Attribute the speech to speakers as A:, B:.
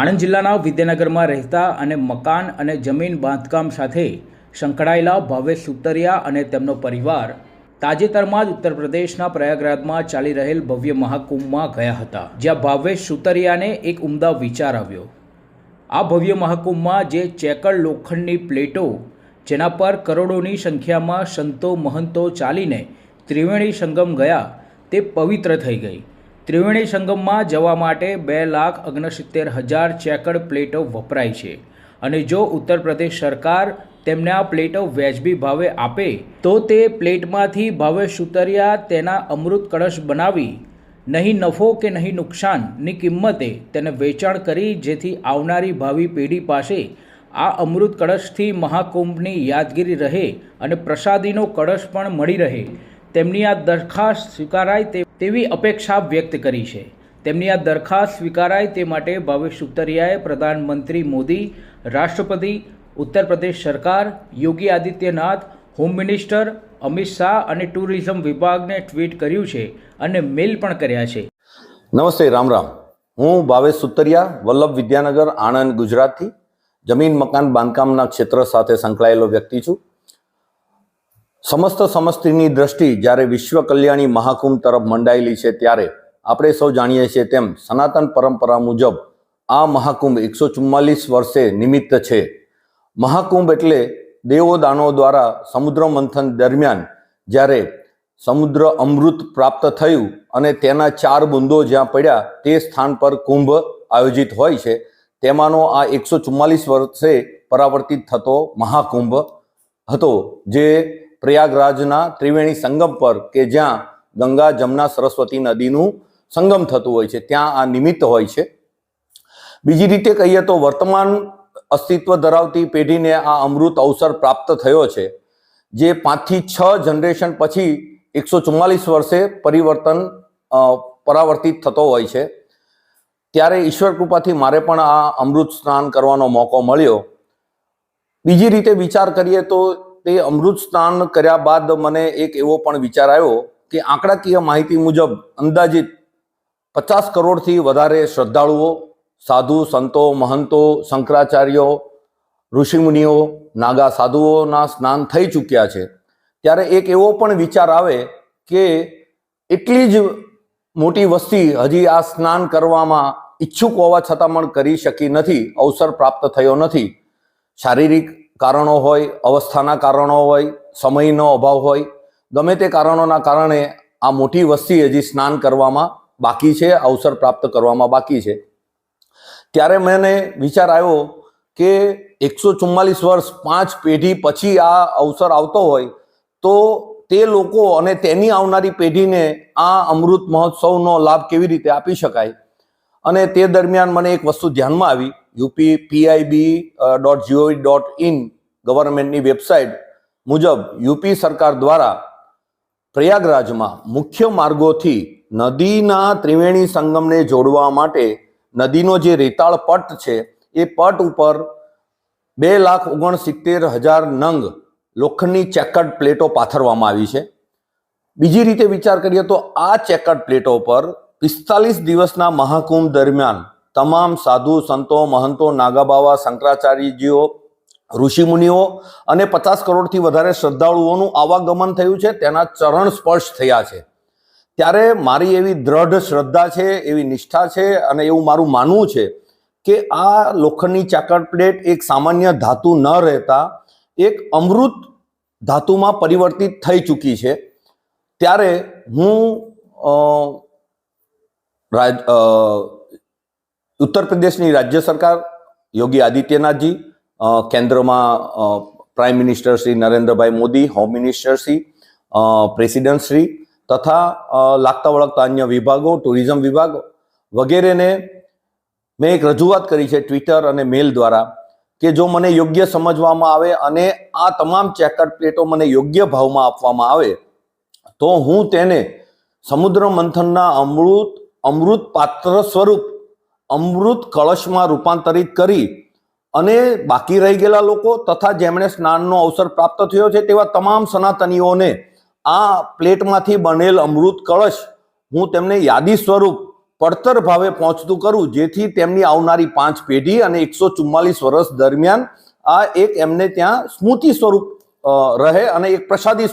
A: આણંદ જિલ્લાના વિદ્યાનગરમાં રહેતા અને મકાન અને જમીન બાંધકામ સાથે સંકળાયેલા ભાવેશ સુતરિયા અને તેમનો પરિવાર તાજેતરમાં જ ઉત્તર પ્રદેશના પ્રયાગરાજમાં ચાલી રહેલ ભવ્ય મહાકુંભમાં ગયા હતા, જ્યાં ભાવેશ સુતરિયાને એક ઉમદા વિચાર આવ્યો. આ ભવ્ય મહાકુંભમાં જે ચેકડ લોખંડની પ્લેટો, જેના પર કરોડોની સંખ્યામાં સંતો મહંતો ચાલીને ત્રિવેણી સંગમ ગયા, તે પવિત્ર થઈ ગઈ. ત્રિવેણી સંગમમાં જવા માટે બે લાખ ઓગણસિત્તેર હજાર ચેકડ પ્લેટો વપરાય છે. અને જો ઉત્તર પ્રદેશ સરકાર તેમને આ પ્લેટો વ્યાજબી ભાવે આપે, તો તે પ્લેટમાંથી ભાવે સુતરિયા તેના અમૃત કળશ બનાવી, નહીં નફો કે નહીં નુકસાનની કિંમતે તેને વેચાણ કરી જેથી આવનારી ભાવિ પેઢી પાસે આ અમૃત કળશથી મહાકુંભની યાદગીરી રહે અને પ્રસાદીનો કળશ પણ મળી રહે. તેમની આ દરખાસ્ત સ્વીકારાય તે તેવી અપેક્ષા વ્યક્ત કરી છે. તેમની આ દરખાસ્ત સ્વીકારાય તે માટે ભાવેશ સુતરિયાએ પ્રધાનમંત્રી મોદી, રાષ્ટ્રપતિ ઉત્તર પ્રદેશ સરકાર, યોગી આદિત્યનાથ, હોમ મિનિસ્ટર અમિત શાહ અને ટુરિઝમ વિભાગને ટ્વીટ કર્યું છે અને મેલ પણ કર્યા છે.
B: નમસ્તે, રામ રામ. હું ભાવેશ સુતરિયા વલ્લભ વિદ્યાનગર, આણંદ, ગુજરાતથી, જમીન, મકાન, બાંધકામના ક્ષેત્ર સાથે સંકળાયેલો વ્યક્તિ છું. સમસ્ત સમસ્તીની દ્રષ્ટિ જ્યારે વિશ્વ કલ્યાણી મહાકુંભ તરફ મંડાયેલી છે ત્યારે આપણે સૌ જાણીએ છીએ તેમ સનાતન પરંપરા મુજબ આ મહાકુંભ એકસો ચુમ્માલીસ વર્ષે નિમિત્ત છે. મહાકુંભ એટલે દેવો દાનો દ્વારા સમુદ્ર મંથન દરમિયાન જ્યારે સમુદ્ર અમૃત પ્રાપ્ત થયું અને તેના ચાર બુંદો જ્યાં પડ્યા તે સ્થાન પર કુંભ આયોજિત હોય છે, તેમાંનો આ એકસો ચુમ્માલીસ વર્ષે પરાવર્તિત થતો મહાકુંભ હતો, જે પ્રયાગરાજના ત્રિવેણી સંગમ પર કે જ્યાં ગંગા, જમના, સરસ્વતી નદીનું સંગમ થતું હોય છે, ત્યાં આ નિમિત્ત હોય છે. બીજી રીતે કહીએ તો વર્તમાન અસ્તિત્વ ધરાવતી પેઢીને આ અમૃત અવસર પ્રાપ્ત થયો છે, જે પાંચથી છ જનરેશન પછી એકસો ચુમ્માલીસ વર્ષે પરિવર્તન પરાવર્તિત થતો હોય છે. ત્યારે ઈશ્વર કૃપાથી મારે પણ આ અમૃત સ્નાન કરવાનો મોકો મળ્યો. બીજી રીતે વિચાર કરીએ તો તે અમૃત સ્નાન કર્યા બાદ મને એક એવો પણ વિચાર આવ્યો કે આંકડાકીય માહિતી મુજબ અંદાજિત પચાસ કરોડથી વધારે શ્રદ્ધાળુઓ, સાધુ, સંતો, મહંતો, શંકરાચાર્યો, ઋષિમુનિઓ, નાગા સાધુઓના સ્નાન થઈ ચૂક્યા છે. ત્યારે એક એવો પણ વિચાર આવે કે એટલી જ મોટી વસ્તી હજી આ સ્નાન કરવામાં ઈચ્છુક હોવા છતાં પણ કરી શકી નથી, અવસર પ્રાપ્ત થયો નથી. શારીરિક કારણો હોય, અવસ્થાના કારણો હોય, સમયનો અભાવ હોય, ગમે તે કારણોના કારણે આ મોટી વસ્તી હજી સ્નાન કરવામાં બાકી છે, અવસર પ્રાપ્ત કરવામાં બાકી છે. ત્યારે મને વિચાર આવ્યો કે એકસો ચુમ્માલીસ વર્ષ પાંચ પેઢી પછી આ અવસર આવતો હોય, તો તે લોકો અને તેની આવનારી પેઢીને આ અમૃત મહોત્સવનો લાભ કેવી રીતે આપી શકાય? અને તે દરમિયાન મને એક વસ્તુ ધ્યાનમાં આવી. UP PIB dot GOV dot in ગવર્મેન્ટની વેબસાઇટ મુજબ યુપી સરકાર દ્વારા પ્રયાગરાજમાં મુખ્ય માર્ગોથી નદીના ત્રિવેણી સંગમને જોડવા માટે નદીનો જે રેતાળ પટ છે, એ પટ ઉપર બે લાખ ઓગણસિત્તેર હજાર નંગ લોખંડની ચેકડ પ્લેટો પાથરવામાં આવી છે. બીજી રીતે વિચાર કરીએ તો આ ચેકર્ડ પ્લેટો પર પિસ્તાલીસ દિવસના મહાકુંભ દરમિયાન તમામ સાધુ, સંતો, મહંતો, નાગાબાવા, શંકરાચાર્યજીઓ, ઋષિમુનિઓ અને પચાસ કરોડથી વધારે શ્રદ્ધાળુઓનું આવાગમન થયું છે, તેના ચરણ સ્પર્શ થયા છે. ત્યારે મારી એવી દ્રઢ શ્રદ્ધા છે, એવી નિષ્ઠા છે અને એવું મારું માનવું છે કે આ લોખંડની ચાકર પ્લેટ એક સામાન્ય ધાતુ ન રહેતા, એક અમૃત ધાતુમાં પરિવર્તિત થઈ ચૂકી છે. ત્યારે હું રાજ ઉત્તર પ્રદેશની રાજ્ય સરકાર, યોગી આદિત્યનાથજી કેન્દ્રમાં prime minister Shri Narendrabhai Modi home minister Shri president Shri તથા લાગતા વળગતા અન્ય વિભાગો ટુરિઝમ વિભાગ વગેરેને મેં એક રજૂઆત કરી છે ટ્વિટર અને મેલ દ્વારા કે જો મને યોગ્ય સમજવામાં આવે અને આ તમામ ચેકર પ્લેટો મને યોગ્ય ભાવમાં આપવામાં આવે, તો હું તેને સમુદ્ર મંથનના અમૃત અમૃત પાત્ર સ્વરૂપ અમૃત કળશમાં રૂપાંતરિત કરી અને બાકી રહી ગયેલા લોકો તથા જેમણે સ્નાનનો અવસર પ્રાપ્ત થયો છે તેવા તમામ સનાતનીઓને આ પ્લેટમાંથી બનેલ અમૃત કળશ હું તેમને યાદી સ્વરૂપ પડતર ભાવે પહોંચતું કરું, જેથી તેમની આવનારી પાંચ પેઢી અને એકસો ચુમ્માલીસ વર્ષ દરમિયાન આ એક એમને ત્યાં સ્મૃતિ સ્વરૂપ રહે અને એક પ્રસાદી